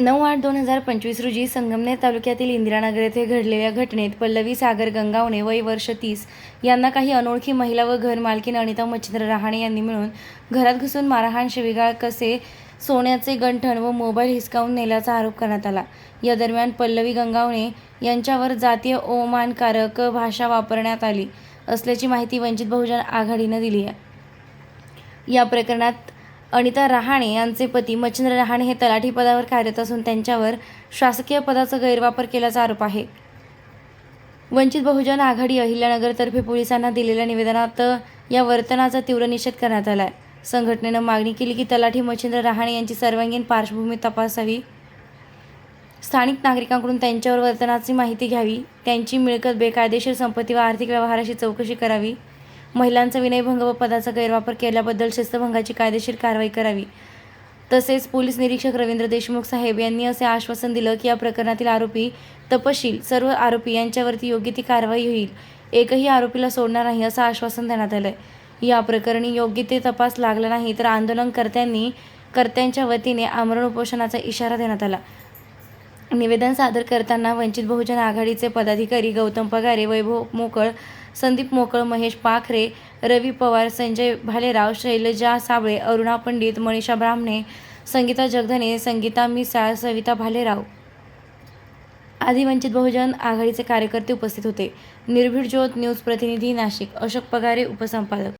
नऊ आठ दोन हजार पंचवीस रोजी संगमनेर तालुक्यातील इंदिरानगर येथे घडलेल्या घटनेत पल्लवी सागर गंगावणे वय वर्ष तीस यांना काही अनोळखी महिला व घरमालकीन अनिता मच्छिंद्र रहाणे यांनी मिळून घरात घुसून मारहाण शिवीगाळ कसे सोन्याचे गंठण व मोबाईल हिसकावून नेल्याचा आरोप करण्यात आला. या दरम्यान पल्लवी गंगावणे यांच्यावर जातीय अवमानकारक भाषा वापरण्यात आली असल्याची माहिती वंचित बहुजन आघाडीनं दिली आहे. या प्रकरणात अनिता रहाणे यांचे पती मच्छिंद्र रहाणे हे तलाठी पदावर कार्यरत असून त्यांच्यावर शासकीय पदाचा गैरवापर केल्याचा आरोप आहे. वंचित बहुजन आघाडी अहिल्यानगरतर्फे पोलिसांना दिलेल्या निवेदनात या वर्तनाचा तीव्र निषेध करण्यात आला आहे संघटनेनं मागणी केली की तलाठी मच्छिंद्र रहाणे यांची सर्वांगीण पार्श्वभूमी तपासावी. स्थानिक नागरिकांकडून त्यांच्यावर वर्तनाची माहिती घ्यावी. त्यांची मिळकत बेकायदेशीर संपत्ती व आर्थिक व्यवहाराची चौकशी करावी. महिलांचा विनयभंग व पदाचा गैरवापर केल्याबद्दल शिस्तभंगाची कायदेशीर कारवाई करावी. तसेच पोलीस निरीक्षक रवींद्र देशमुख साहेब यांनी असे आश्वासन दिलं की या प्रकरणातील आरोपी तपशील सर्व आरोपी यांच्यावरती योग्य ती कारवाई होईल. एकही आरोपीला सोडणार नाही असं आश्वासन देण्यात आलंय. या प्रकरणी योग्य ते तपास लागला नाही तर आंदोलनकर्त्यांनी कर्त्यांच्या वतीने आमरण उपोषणाचा इशारा देण्यात आला. निवेदन सादर करताना वंचित बहुजन आघाडीचे पदाधिकारी गौतम पगारे वैभव मोकळ संदीप मोकळ महेश पाखरे रवी पवार संजय भालेराव शैलजा साबळे अरुणा पंडित मनीषा ब्राह्मणे संगीता जगधने संगीता मिसाळ सविता भालेराव आदी वंचित बहुजन आघाडीचे कार्यकर्ते उपस्थित होते. निर्भीड ज्योत न्यूज प्रतिनिधी नाशिक. अशोक पगारे उपसंपादक.